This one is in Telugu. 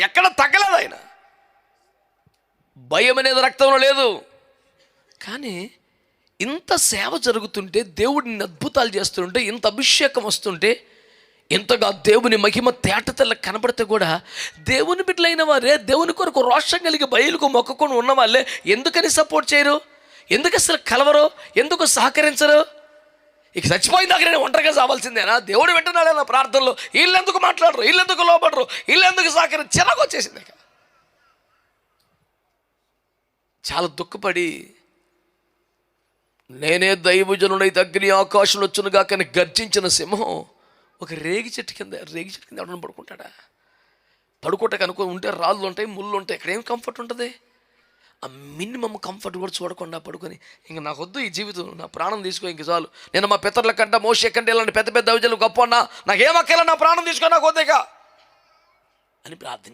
ఎక్కడ తగ్గలేదు ఆయన. భయం అనేది రక్తంలో లేదు. కానీ ఇంత సేవ జరుగుతుంటే దేవుడిని అద్భుతాలు చేస్తుంటే ఇంత అభిషేకం వస్తుంటే ఇంతగా దేవుని మహిమ తేటతెల్ల కనబడితే కూడా దేవుని బిడ్డలైన వారే దేవుని కొరకు రోషం కలిగి బయలుకు మొక్కుకొని ఉన్న వాళ్ళే ఎందుకని సపోర్ట్ చేయరు? ఎందుకు అసలు కలవరు? ఎందుకు సహకరించరు? ఇక చచ్చిపోయిన దగ్గర నేను ఒంటరిగా చావాల్సిందేనా దేవుడు వింటున్నాడే నా ప్రార్థనలో. వీళ్ళెందుకు మాట్లాడరు? వీళ్ళెందుకు లోపడరు వీళ్ళెందుకు ఎందుకు చిరాకు వచ్చేసింది చాలా దుఃఖపడి నేనే దైవజనుడై దగ్గర ఆకాశంలో వచ్చునుగా కానీ గర్జించిన సింహం ఒక రేగి చెట్టు కింద రేగి చెట్టు కింద ఎవడన్నా పడుకుంటాడా? పడుకోటకు అనుకుని ఉంటే రాళ్ళు ఉంటాయి ముళ్ళు ఉంటాయి. ఇక్కడ ఏం కంఫర్ట్ ఉంటుంది? ఆ మినిమం కంఫర్ట్ కూడా చూడకుండా పడుకొని ఇంక నాకు వద్దు ఈ జీవితం నా ప్రాణం తీసుకో ఇంక చాలు. నేను మా పితరుల కంటే మోసే కంటే ఇలాంటి పెద్ద పెద్ద దైవజనులు గొప్ప అన్నా నాకేం నా ప్రాణం తీసుకో నాకు వద్దేగా అని ప్రార్థన